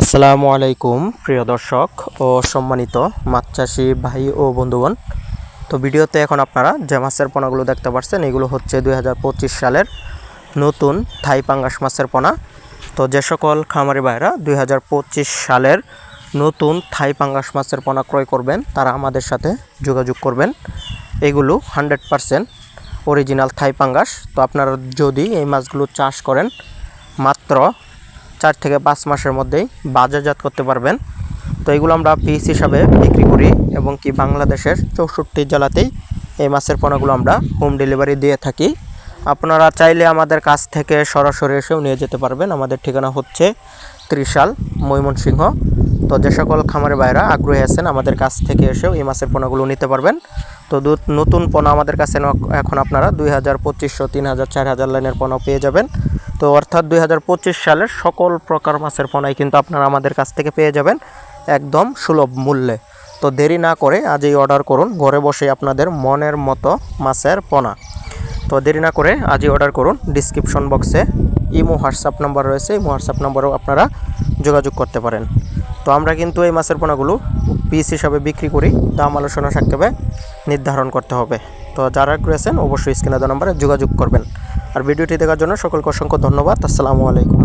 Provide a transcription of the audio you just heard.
আসসালামু আলাইকুম, প্রিয় দর্শক ও সম্মানিত মাছ চাষি ভাই ও বন্ধুগণ। তো ভিডিওতে এখন আপনারা যে মাছের পোনাগুলো দেখতে পাচ্ছেন এগুলো হচ্ছে দু হাজার পঁচিশ সালের নতুন থাই পাঙ্গাস মাছের পোনা। তো যে সকল খামারি ভাইরা দুই হাজার পঁচিশ সালের নতুন থাই পাঙ্গাস মাছের পোনা ক্রয় করবেন, তারা আমাদের সাথে যোগাযোগ করবেন। এগুলো হান্ড্রেড পারসেন্ট অরিজিনাল থাই পাঙ্গাস। তো আপনারা যদি এই মাছগুলো চাষ করেন, মাত্র চার থেকে পাঁচ মাসের মধ্যেই বাজারজাত করতে পারবেন। তো এগুলো আমরা পিস হিসাবে বিক্রি করি এবং কি বাংলাদেশের চৌষট্টি জেলাতেই এই মাছের পোনাগুলো আমরা হোম ডেলিভারি দিয়ে থাকি। আপনারা চাইলে আমাদের কাছ থেকে সরাসরি এসেও নিয়ে যেতে পারবেন। আমাদের ঠিকানা হচ্ছে ত্রিশাল ময়মনসিংহ। তো যে সকল খামারে বাইরা আগ্রহী আছেন, আমাদের কাছ থেকে এসেও এই মাছের পোনাগুলো নিতে পারবেন। তো নতুন পোনা আমাদের কাছে এখন আপনারা দুই হাজার পঁচিশশো, তিন হাজার, চার হাজার লাইনের পোনাও পেয়ে যাবেন। তো অর্থাৎ দুই হাজার পঁচিশ সালের সকল প্রকার মাছের পোনাই কিন্তু আপনারা আমাদের কাছ থেকে পেয়ে যাবেন একদম সুলভ মূল্যে। তো দেরি না করে আজই অর্ডার করুন, ঘরে বসে আপনাদের মনের মতো মাছের পোনা। তো দেরি না করে আজই অর্ডার করুন ডিসক্রিপশন বক্সে ইমো হোয়াটসঅ্যাপ নাম্বার রয়েছে, ইমো হোয়াটসঅ্যাপ নাম্বারেও আপনারা যোগাযোগ করতে পারেন। তো আমরা কিন্তু এই মাছের পোনাগুলো পিস হিসাবে বিক্রি করি, দাম আলোচনা সাক্ষেপে নির্ধারণ করতে হবে। তো যারা রয়েছেন অবশ্যই স্ক্রিনে দেওয়া নম্বরে যোগাযোগ করবেন। আর ভিডিওটি দেখার জন্য সকলকে অসংখ্য ধন্যবাদ। আসসালামু আলাইকুম।